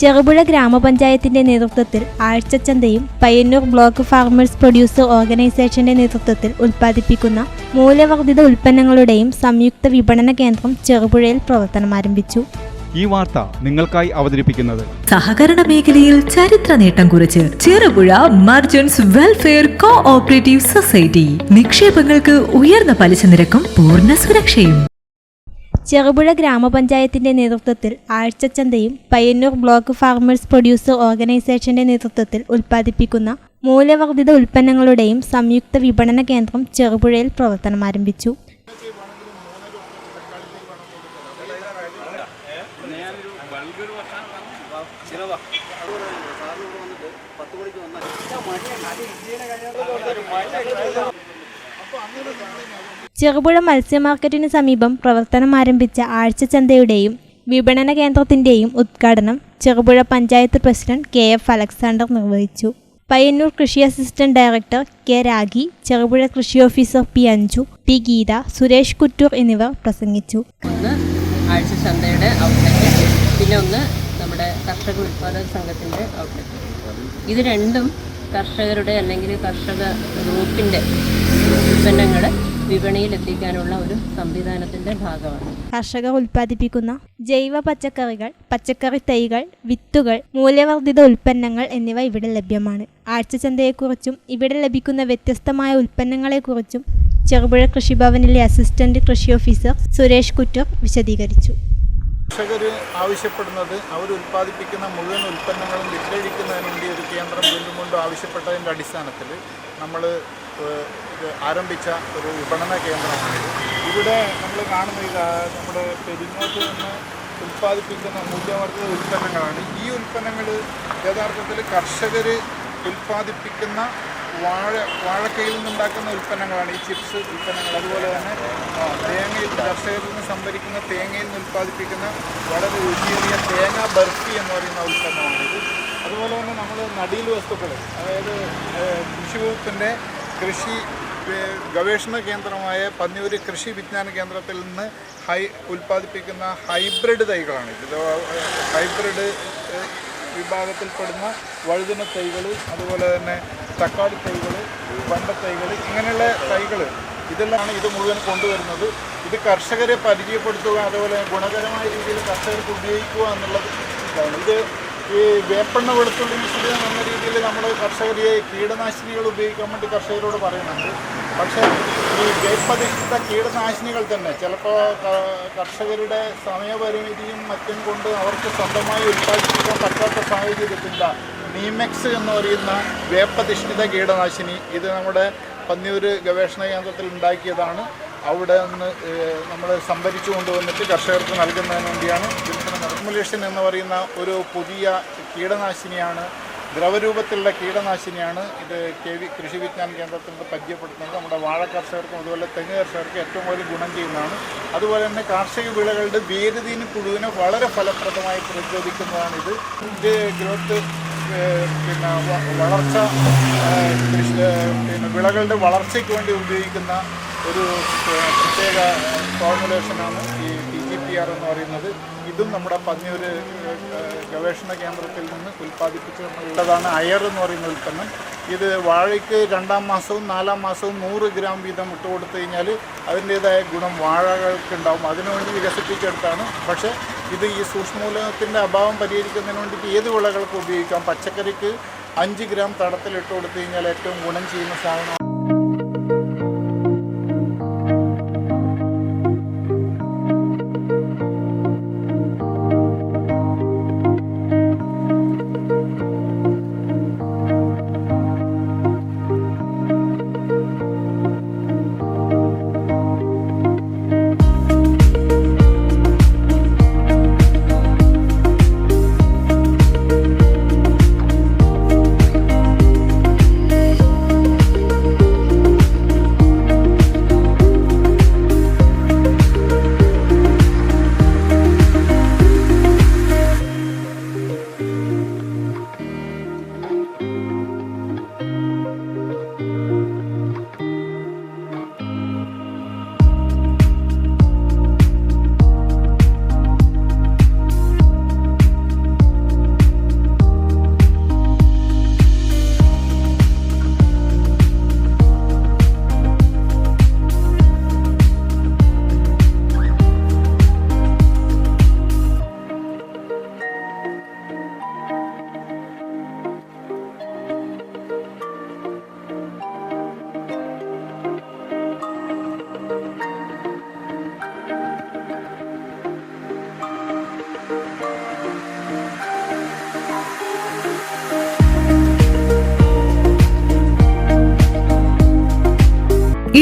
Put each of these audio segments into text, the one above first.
ചെറുപുഴ ഗ്രാമപഞ്ചായത്തിന്റെ നേതൃത്വത്തിൽ ആഴ്ചച്ചന്തയും പയ്യന്നൂർ ബ്ലോക്ക് ഫാർമേഴ്സ് പ്രൊഡ്യൂസർ ഓർഗനൈസേഷന്റെ നേതൃത്വത്തിൽ ഉൽപ്പാദിപ്പിക്കുന്ന മൂല്യവർദ്ധിത ഉൽപ്പന്നങ്ങളുടെയും സംയുക്ത വിപണന കേന്ദ്രം ചെറുപുഴയിൽ പ്രവർത്തനം ആരംഭിച്ചു. ഈ വാർത്ത നിങ്ങൾക്കായി അവതരിപ്പിക്കുന്നത് സഹകരണ മേഖലയിൽ ചരിത്ര നേട്ടം കുറിച്ച് Cherupuzha merchants welfare cooperative society. നിക്ഷേപങ്ങൾക്ക് ഉയർന്ന പലിശ നിരക്കും പൂർണ സുരക്ഷയും. ചെറുപുഴ ഗ്രാമപഞ്ചായത്തിന്റെ നേതൃത്വത്തിൽ ആഴ്ചച്ചന്തയും പയ്യന്നൂർ ബ്ലോക്ക് ഫാർമേഴ്സ് പ്രൊഡ്യൂസർ ഓർഗനൈസേഷന്റെ നേതൃത്വത്തിൽ ഉൽപ്പാദിപ്പിക്കുന്ന മൂല്യവർദ്ധിത ഉൽപ്പന്നങ്ങളുടെയും സംയുക്ത വിപണന കേന്ദ്രം ചെറുപുഴയിൽ പ്രവർത്തനം ആരംഭിച്ചു. ചെറുപുഴ മത്സ്യ മാർക്കറ്റിന് സമീപം പ്രവർത്തനം ആരംഭിച്ച ആഴ്ചച്ചന്തയുടെയും വിപണന കേന്ദ്രത്തിന്റെയും ഉദ്ഘാടനം Cherupuzha panchayat president K F Alexander നിർവഹിച്ചു. പയ്യന്നൂർ കൃഷി assistant director K Ragi Cherupuzha കൃഷി officer P Anju T Geetha Suresh Kuttoor എന്നിവർ പ്രസംഗിച്ചു. ആഴ്ച ചന്തയുടെ പിന്നെ ഒന്ന് നമ്മുടെ കർഷക ഉൽപ്പാദക സംഘത്തിന്റെ ഔട്ട്ലെറ്റ്. ഇത് രണ്ടും കർഷകരുടെ അല്ലെങ്കിൽ കർഷക ഗ്രൂപ്പിന്റെ ഉൽപ്പന്നങ്ങൾ വിപണിയിൽ എത്തിക്കാനുള്ള ഒരു സംവിധാനത്തിന്റെ ഭാഗമാണ്. കർഷകർ ഉൽപ്പാദിപ്പിക്കുന്ന ജൈവ പച്ചക്കറികൾ പച്ചക്കറി തൈകൾ വിത്തുകൾ മൂല്യവർദ്ധിത ഉൽപ്പന്നങ്ങൾ എന്നിവ ഇവിടെ ലഭ്യമാണ്. ആഴ്ചചന്തയെക്കുറിച്ചും ഇവിടെ ലഭിക്കുന്ന വ്യത്യസ്തമായ ഉൽപ്പന്നങ്ങളെക്കുറിച്ചും ചെറുപുഴ കൃഷിഭവനിലെ അസിസ്റ്റന്റ് കൃഷി ഓഫീസർ സുരേഷ് കുറ്റർ വിശദീകരിച്ചു. കർഷകർ ആവശ്യപ്പെടുന്നത് അവർ ഉൽപ്പാദിപ്പിക്കുന്ന മുഴുവൻ ഉൽപ്പന്നങ്ങളും വിറ്റഴിക്കുന്നതിന് വേണ്ടി ഒരു കേന്ദ്രം വീണ്ടും വീണ്ടും ആവശ്യപ്പെട്ടതിന്റെ അടിസ്ഥാനത്തിൽ നമ്മൾ ആരംഭിച്ച ഒരു വിപണന കേന്ദ്രമാണ് ഇവിടെ നമ്മൾ കാണുന്ന നമ്മുടെ പെരിങ്ങോട്ട് നിന്ന് ഉൽപ്പാദിപ്പിക്കുന്ന മൂല്യവർദ്ധിത ഉൽപ്പന്നങ്ങളാണ്. ഈ ഉൽപ്പന്നങ്ങൾ യഥാർത്ഥത്തിൽ കർഷകർ ഉൽപ്പാദിപ്പിക്കുന്ന വാഴ വാഴക്കയിൽ നിന്നുണ്ടാക്കുന്ന ഉൽപ്പന്നങ്ങളാണ്. ഈ ചിപ്സ് ഉൽപ്പന്നങ്ങൾ അതുപോലെ തന്നെ തേങ്ങയിൽ കർഷകരിൽ നിന്ന് സംഭരിക്കുന്ന തേങ്ങയിൽ നിന്ന് ഉൽപ്പാദിപ്പിക്കുന്ന വളരെ രുചിയേറിയ തേങ്ങ ബർഫി എന്ന് പറയുന്ന ഉൽപ്പന്നമാണിത്. അതുപോലെ തന്നെ നമ്മൾ നടീൽ വസ്തുക്കൾ അതായത് കൃഷി വകുപ്പിന്റെ കൃഷി ഗവേഷണ കേന്ദ്രമായ പന്നിയൂർ കൃഷി വിജ്ഞാന കേന്ദ്രത്തിൽ നിന്ന് ഹൈ ഉൽപ്പാദിപ്പിക്കുന്ന ഹൈബ്രിഡ് തൈകളാണ്. ഇത് ഹൈബ്രിഡ് വിഭാഗത്തിൽപ്പെടുന്ന വഴുതന തൈകൾ അതുപോലെ തന്നെ തക്കാളി തൈകൾ വണ്ട തൈകൾ ഇങ്ങനെയുള്ള തൈകൾ ഇതെല്ലാമാണ് ഇത് മുഴുവൻ കൊണ്ടുവരുന്നത്. ഇത് കർഷകരെ പരിചയപ്പെടുത്തുക അതുപോലെ ഗുണകരമായ രീതിയിൽ കർഷകർക്ക് ഉപയോഗിക്കുക എന്നുള്ളത് ഇത് ഈ വേപ്പെണ്ണ വെളുത്തുള്ളി മിശ്രിതം എന്ന രീതിയിൽ നമ്മൾ കർഷകരെ കീടനാശിനികൾ ഉപയോഗിക്കാൻ വേണ്ടി കർഷകരോട് പറയുന്നുണ്ട്. പക്ഷേ ഈ വേപ്പധിഷ്ഠിത കീടനാശിനികൾ തന്നെ ചിലപ്പോൾ കർഷകരുടെ സമയപരിമിതിയും മറ്റും കൊണ്ട് അവർക്ക് സ്വന്തമായി ഉൽപ്പാദിപ്പിക്കാൻ പറ്റാത്ത സാഹചര്യത്തില്ല നീമെക്സ് എന്ന് പറയുന്ന വേപ്പധിഷ്ഠിത കീടനാശിനി ഇത് നമ്മുടെ പന്നിയൂർ ഗവേഷണ കേന്ദ്രത്തിൽ ഉണ്ടാക്കിയതാണ്. അവിടെ നിന്ന് നമ്മൾ സംഭരിച്ചു കൊണ്ടുവന്നിട്ട് കർഷകർക്ക് നൽകുന്നതിന് വേണ്ടിയാണ് വിൽപ്പന നിർമുലേഷൻ എന്ന് പറയുന്ന ഒരു പുതിയ കീടനാശിനിയാണ് ദ്രവരൂപത്തിലുള്ള കീടനാശിനിയാണ് ഇത് കെ വി കൃഷി വിജ്ഞാന കേന്ദ്രത്തിൽ നിന്ന് പരിചയപ്പെടുത്തുന്നത്. നമ്മുടെ വാഴ കർഷകർക്കും അതുപോലെ തെങ്ങ് കർഷകർക്കും ഏറ്റവും കൂടുതൽ ഗുണം ചെയ്യുന്നതാണ്. അതുപോലെ തന്നെ കാർഷിക വിളകളുടെ വേരുതീന് പുഴുവിനെ വളരെ ഫലപ്രദമായി പ്രതിരോധിക്കുന്നതാണ് ഇത്. ഇത് ഗ്രോത്ത് പിന്നെ വളർച്ച പിന്നെ വിളകളുടെ വളർച്ചയ്ക്ക് വേണ്ടി ഉപയോഗിക്കുന്ന ഒരു പ്രത്യേക ഫോർമുലേഷനാണ് ഈ ടി ജി പി ആർ എന്ന് പറയുന്നത്. ഇതും നമ്മുടെ പന്നിയൂർ ഗവേഷണ കേന്ദ്രത്തിൽ നിന്ന് ഉൽപ്പാദിപ്പിച്ചുള്ളതാണ് അയർ എന്ന് പറയുന്ന ഉൽപ്പന്നം. ഇത് വാഴയ്ക്ക് രണ്ടാം മാസവും നാലാം മാസവും നൂറ് ഗ്രാം വീതം ഇട്ട് കൊടുത്തു കഴിഞ്ഞാൽ അതിന്റേതായ ഗുണം വാഴകൾക്ക് ഉണ്ടാവും അതിനുവേണ്ടി വികസിപ്പിച്ചെടുത്താണ്. പക്ഷേ ഇത് ഈ സൂക്ഷ്മൂലകത്തിന്റെ അഭാവം പരിഹരിക്കുന്നതിന് വേണ്ടിയിട്ട് ഏത് വിളകൾക്കും ഉപയോഗിക്കാം? പച്ചക്കറിക്ക് അഞ്ച് ഗ്രാം തടത്തിൽ ഇട്ട് കൊടുത്തു കഴിഞ്ഞാൽ ഏറ്റവും ഗുണം ചെയ്യുന്ന സാധനം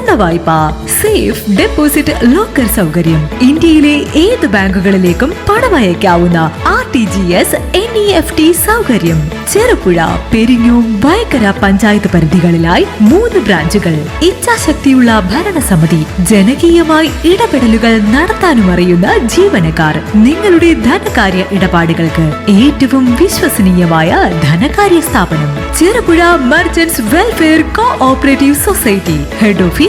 സ്വർണ വായ്പ സേഫ് ഡെപ്പോസിറ്റ് ലോക്കർ സൗകര്യം. ഇന്ത്യയിലെ ഏത് ബാങ്കുകളിലേക്കും പണം അയക്കാവുന്ന R T G S N E F T സൗകര്യം. ചെറുപുഴ പെരിഞ്ഞൂം വയക്കര പഞ്ചായത്ത് പരിധികളിലായി മൂന്ന് ബ്രാഞ്ചുകൾ. ഇച്ഛാശക്തിയുള്ള ഭരണസമിതി ജനകീയമായി ഇടപെടലുകൾ നടത്താനും അറിയുന്ന ജീവനക്കാർ. നിങ്ങളുടെ ധനകാര്യ ഇടപാടുകൾക്ക് ഏറ്റവും വിശ്വസനീയമായ ധനകാര്യ സ്ഥാപനം. Cherupuzha merchants welfare cooperative society head office